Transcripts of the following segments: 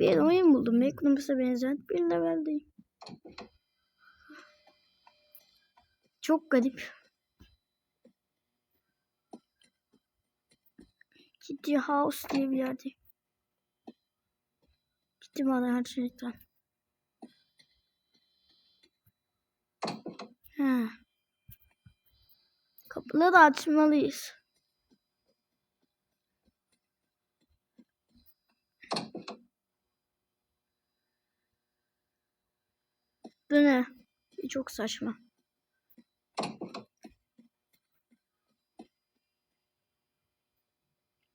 Bir oyun buldum. Backrooms'a benzer bir leveldeyim. Çok garip. Kitty House diye bir yerdeyim. Kitty bana her şeyden. Ha. Kapıları açmalıyız. Bu ne? Çok saçma.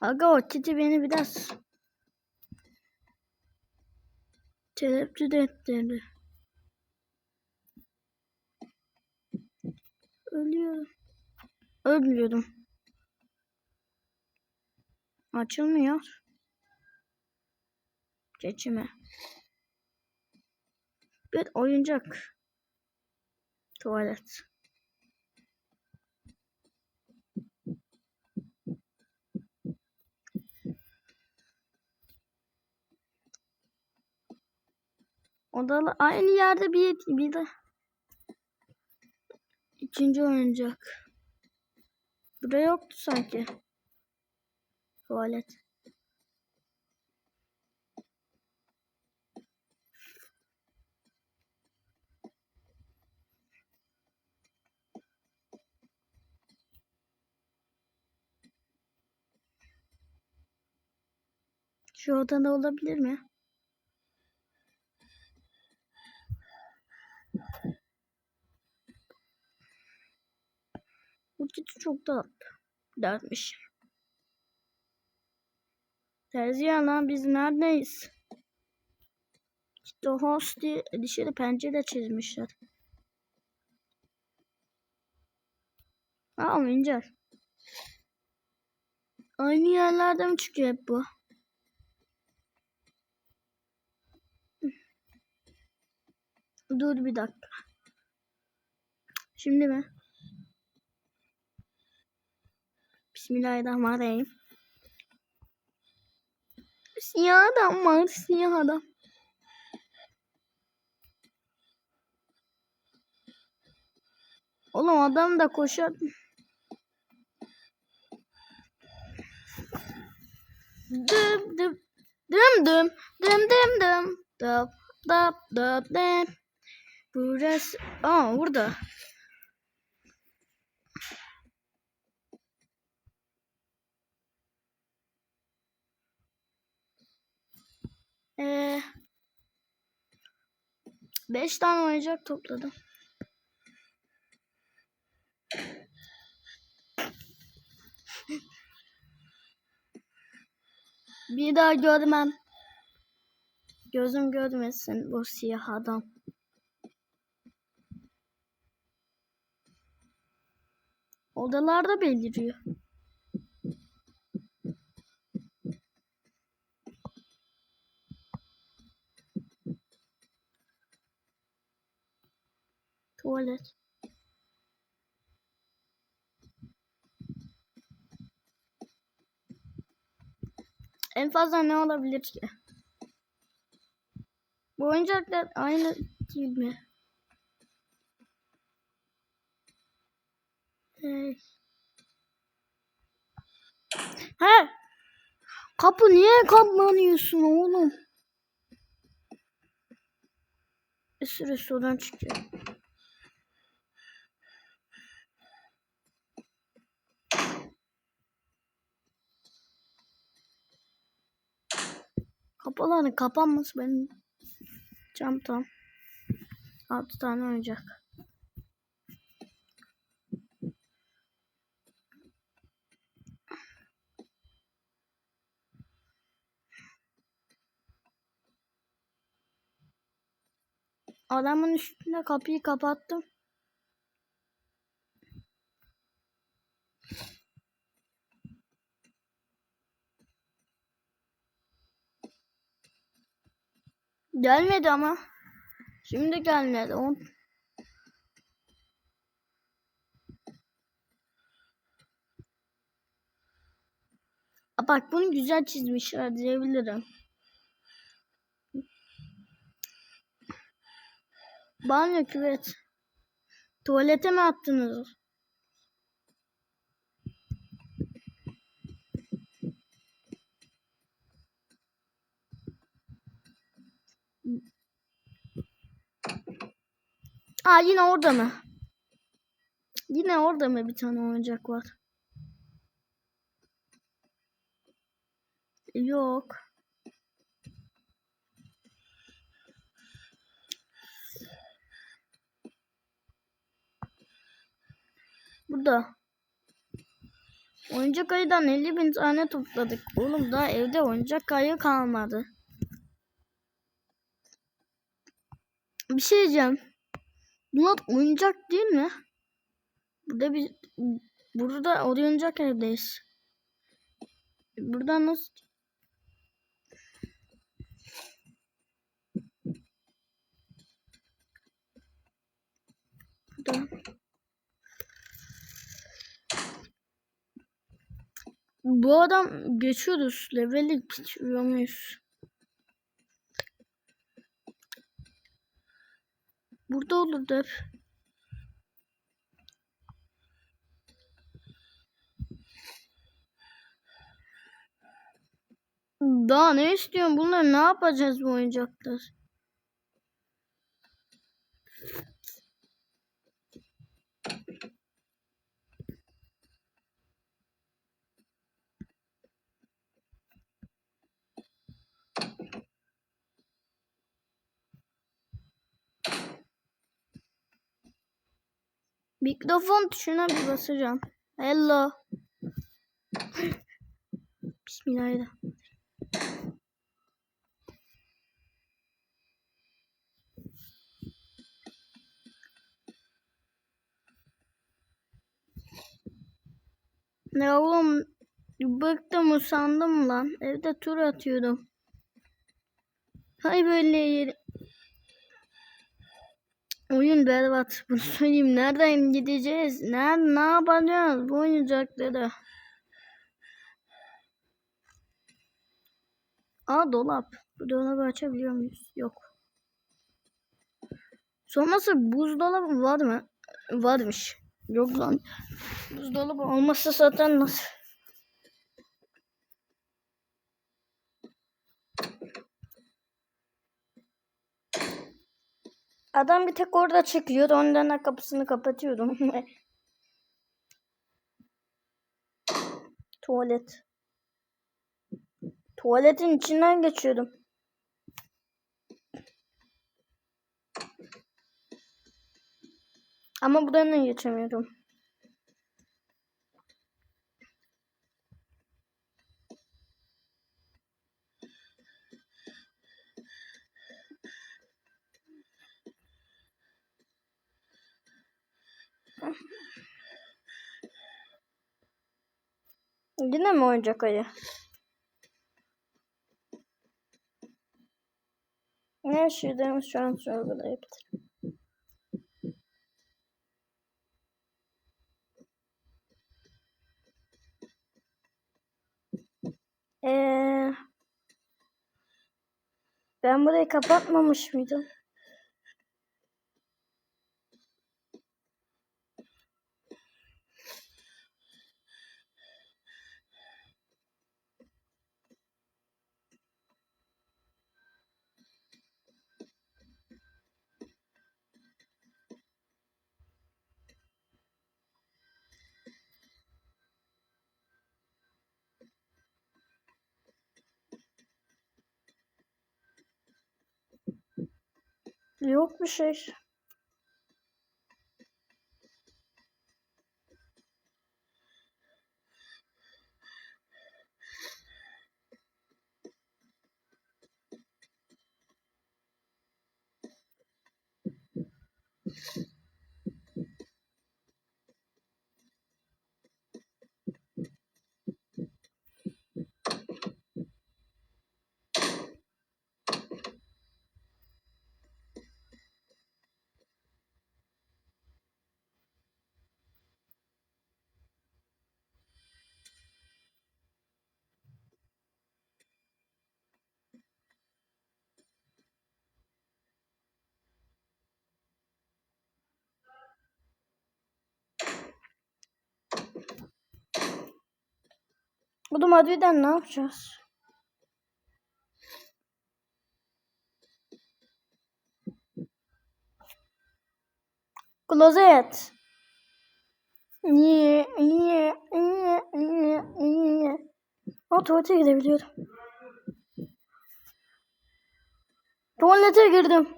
Aga o titi beni biraz tereddüt ettirdi. Ölüyorum. Ölüyorum. Açılmıyor. Geçime. Bir oyuncak. Tuvalet. Odalı aynı yerde bir bir de ikinci oyuncak. Burada yoktu sanki. Tuvalet. Şu odada olabilir mi? Bu kiti çok da dertmiş. Terzi lan biz neredeyiz? İşte host diye dışarı pencere çizmişler. Aa oyuncak. Aynı yerlerde mi çıkıyor hep bu? Dur bir dakika. Şimdi mi? Bismillahirrahmanirrahim. Siyah adam var. Siyah adam. Oğlum adam da koşar. Dım dım dım dım dım dım dım dap dap dap dım. Burası. Aa burada. Ee, beş tane oyuncak topladım. Bir daha görmem. Gözüm görmesin bu siyah adam. Odalarda beliriyor. Tuvalet. En fazla ne olabilir ki? Bu oyuncaklar aynı değil mi? Kapı niye kaplanıyorsun oğlum? Bir sürü sudan çıkıyor. Kapıların kapanması benim çantam. Altı tane oyuncak. Adamın üstünde kapıyı kapattım. Gelmedi ama. Şimdi gelmedi. On... Bak bunu güzel çizmişler diyebilirim. Banyo küvet. Tuvalete mi attınız? Aa yine orada mı? Yine orada mı bir tane oyuncak var? Yok. Burada. Oyuncak ayıdan 50 bin tane topladık. Oğlum daha evde oyuncak ayı kalmadı. Bir şey diyeceğim. Bunlar oyuncak değil mi? Burada bir burada oyuncak evdeyiz. Burada nasıl Burada. Bu adam geçiyoruz. Leveli geçiyor muyuz? Burada olurdu hep. Daha ne istiyorsun? Bunları ne yapacağız bu oyuncaklar? Mikrofon tuşuna bir basacağım. Hello. Bismillahirrahmanirrahim. Ne oğlum bıktım usandım lan. Evde tur atıyordum. Hay böyle yeri. Oyun berbat. Bunu söyleyeyim. Nereden gideceğiz? Nerede ne yapacağız bu oyuncakları? Aa dolap. Bu dolabı açabiliyor muyuz? Yok. Sonrası buzdolabı var mı? Varmış. Yok lan. Buzdolabı olmasa zaten nasıl? Adam bir tek orada çıkıyor. Ondan kapısını kapatıyorum. Tuvalet. Tuvaletin içinden geçiyordum. Ama buradan geçemiyorum. Yine mi oyuncak ayı? Ne yaşadığımız şu an sorgulayabilirim. Ee, ben burayı kapatmamış mıydım? Yok bir şey. Oğlum harbiden ne yapacağız? Klozet. Niye? Niye? Niye? Niye? Niye? Aa tuvalete gidebiliyorum. Tuvalete girdim.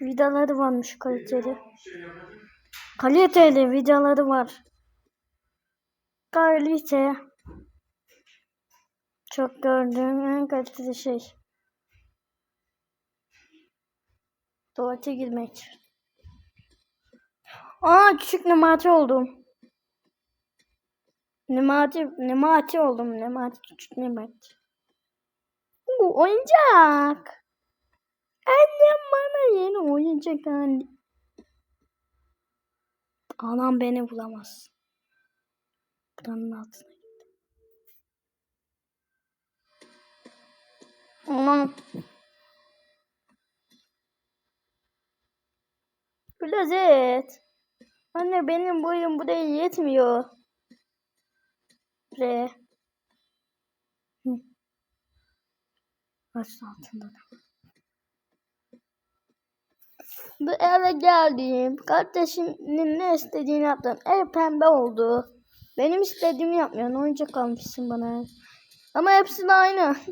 Vidaları varmış kaliteli. Kaliteli vidaları var. Kalite. Çok gördüğüm en kaliteli şey. Tuvalete girmek. Aa küçük nemati oldum. Nemati, nemati oldum. Nemati, küçük nemati. Bu oyuncak. Annem bana yeni oyuncak aldı. Anam beni bulamaz. Buranın altına gitti. Anam. Klozet. Anne benim boyum buraya yetmiyor. Re. Hı. Ağaçın altında da. Bu eve geldim. Kardeşimin ne istediğini yaptım. Ev pembe oldu. Benim istediğimi yapmıyorsun. Oyuncak almışsın bana. Ama hepsi de aynı.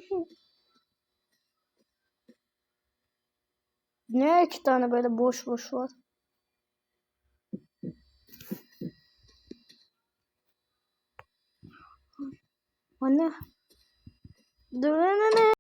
ne iki tane böyle boş boş var? Anne. Dur